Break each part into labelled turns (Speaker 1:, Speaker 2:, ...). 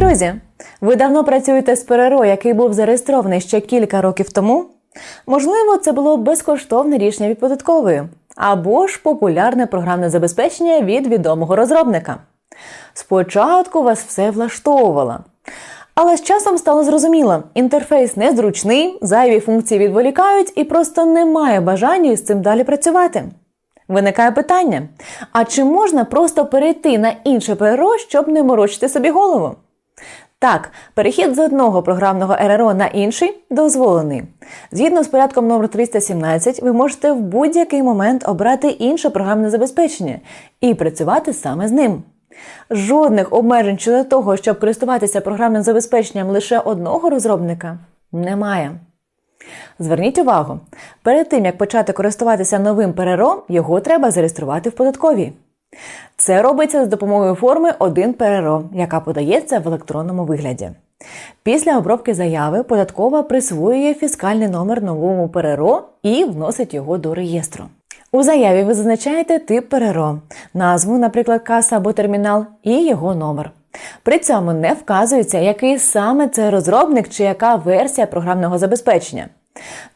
Speaker 1: Друзі, ви давно працюєте з ПРРО, який був зареєстрований ще кілька років тому. Можливо, це було безкоштовне рішення від податкової або ж популярне програмне забезпечення від відомого розробника. Спочатку вас все влаштовувало. Але з часом стало зрозуміло, інтерфейс незручний, зайві функції відволікають і просто немає бажання з цим далі працювати. Виникає питання: а чи можна просто перейти на інше ПРО, щоб не морочити собі голову? Так, перехід з одного програмного РРО на інший дозволений. Згідно з порядком номер 317, ви можете в будь-який момент обрати інше програмне забезпечення і працювати саме з ним. Жодних обмежень щодо того, щоб користуватися програмним забезпеченням лише одного розробника, немає. Зверніть увагу, перед тим як почати користуватися новим ПРРО, його треба зареєструвати в податковій. Це робиться з допомогою форми 1 ПРРО, яка подається в електронному вигляді. Після обробки заяви податкова присвоює фіскальний номер новому ПРРО і вносить його до реєстру. У заяві ви зазначаєте тип ПРРО, назву, наприклад, каса або термінал, і його номер. При цьому не вказується, який саме це розробник чи яка версія програмного забезпечення.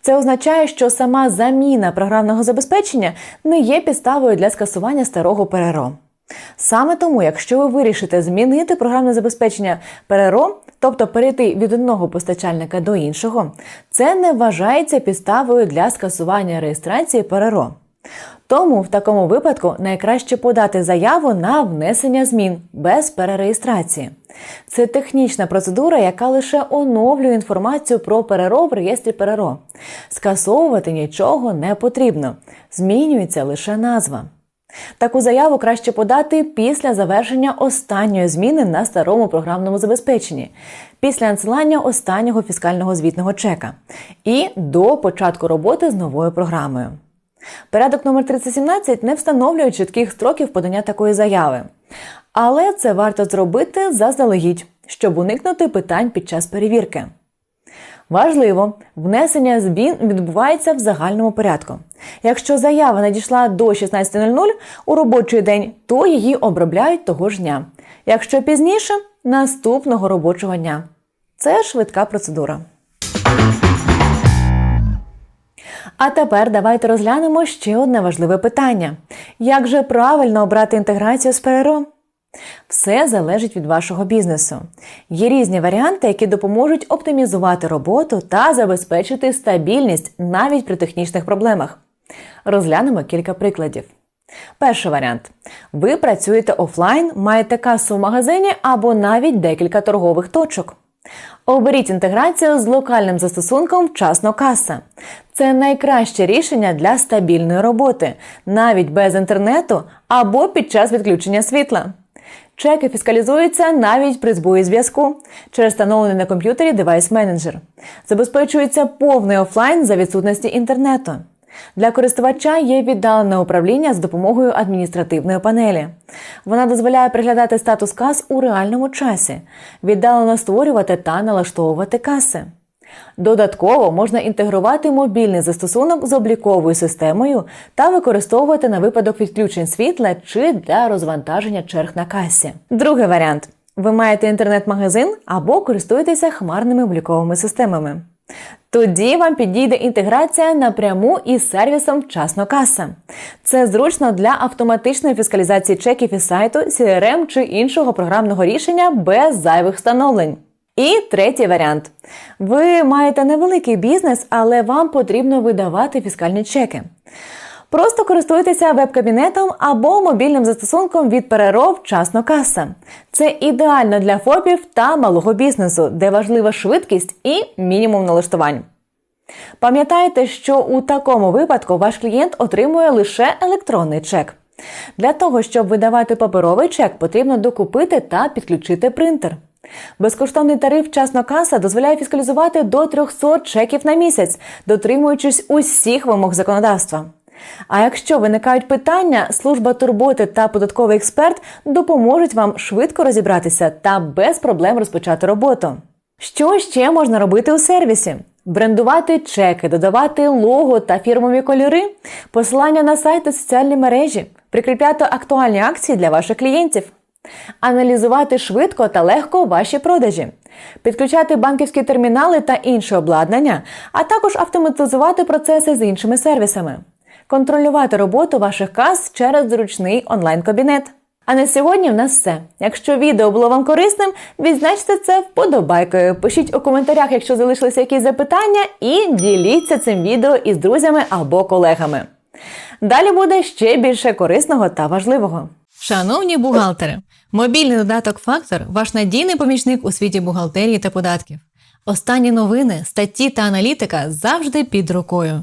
Speaker 1: Це означає, що сама заміна програмного забезпечення не є підставою для скасування старого ПРРО. Саме тому, якщо ви вирішите змінити програмне забезпечення ПРРО, тобто перейти від одного постачальника до іншого, це не вважається підставою для скасування реєстрації ПРРО. Тому в такому випадку найкраще подати заяву на внесення змін без перереєстрації. Це технічна процедура, яка лише оновлює інформацію про ПРРО в реєстрі ПРРО. Скасовувати нічого не потрібно, змінюється лише назва. Таку заяву краще подати після завершення останньої зміни на старому програмному забезпеченні, після надсилання останнього фіскального звітного чека і до початку роботи з новою програмою. Порядок номер 317 не встановлює чітких строків подання такої заяви. Але це варто зробити заздалегідь, щоб уникнути питань під час перевірки. Важливо, внесення змін відбувається в загальному порядку. Якщо заява надійшла до 16.00 у робочий день, то її обробляють того ж дня. Якщо пізніше наступного робочого дня. Це швидка процедура. А тепер давайте розглянемо ще одне важливе питання: як же правильно обрати інтеграцію з ПРО? Все залежить від вашого бізнесу. Є різні варіанти, які допоможуть оптимізувати роботу та забезпечити стабільність навіть при технічних проблемах. Розглянемо кілька прикладів. Перший варіант: ви працюєте офлайн, маєте касу в магазині або навіть декілька торгових точок. Оберіть інтеграцію з локальним застосунком вчасно каса. Це найкраще рішення для стабільної роботи, навіть без інтернету або під час відключення світла. Чеки фіскалізуються навіть при збої зв'язку через встановлений на комп'ютері девайс менеджер. Забезпечується повний офлайн за відсутності інтернету. Для користувача є віддалене управління з допомогою адміністративної панелі. Вона дозволяє приглядати статус кас у реальному часі, віддалено створювати та налаштовувати каси. Додатково можна інтегрувати мобільний застосунок з обліковою системою та використовувати на випадок відключень світла чи для розвантаження черг на касі. Другий варіант: ви маєте інтернет-магазин або користуєтеся хмарними обліковими системами. Тоді вам підійде інтеграція напряму із сервісом Вчасно каса. Це зручно для автоматичної фіскалізації чеків із сайту, CRM чи іншого програмного рішення без зайвих встановлень. І третій варіант: ви маєте невеликий бізнес, але вам потрібно видавати фіскальні чеки. Просто користуйтеся веб-кабінетом або мобільним застосунком від ПРРО вчасно каса. Це ідеально для ФОПів та малого бізнесу, де важлива швидкість і мінімум налаштувань. Пам'ятайте, що у такому випадку ваш клієнт отримує лише електронний чек. Для того, щоб видавати паперовий чек, потрібно докупити та підключити принтер. Безкоштовний тариф «Вчасно каса дозволяє фіскалізувати до 300 чеків на місяць, дотримуючись усіх вимог законодавства. А якщо виникають питання, служба турботи та податковий експерт допоможуть вам швидко розібратися та без проблем розпочати роботу. Що ще можна робити у сервісі? Брендувати чеки, додавати лого та фірмові кольори, посилання на сайти соціальні мережі, прикріпляти актуальні акції для ваших клієнтів. аналізувати швидко та легко ваші продажі, підключати банківські термінали та інше обладнання, а також автоматизувати процеси з іншими сервісами, контролювати роботу ваших кас через зручний онлайн-кабінет. А на сьогодні в нас все. Якщо відео було вам корисним, відзначте це вподобайкою. Пишіть у коментарях, якщо залишилися якісь запитання, і діліться цим відео із друзями або колегами. Далі буде ще більше корисного та важливого.
Speaker 2: Шановні бухгалтери, мобільний додаток Фактор ваш надійний помічник у світі бухгалтерії та податків. Останні новини, статті та аналітика завжди під рукою.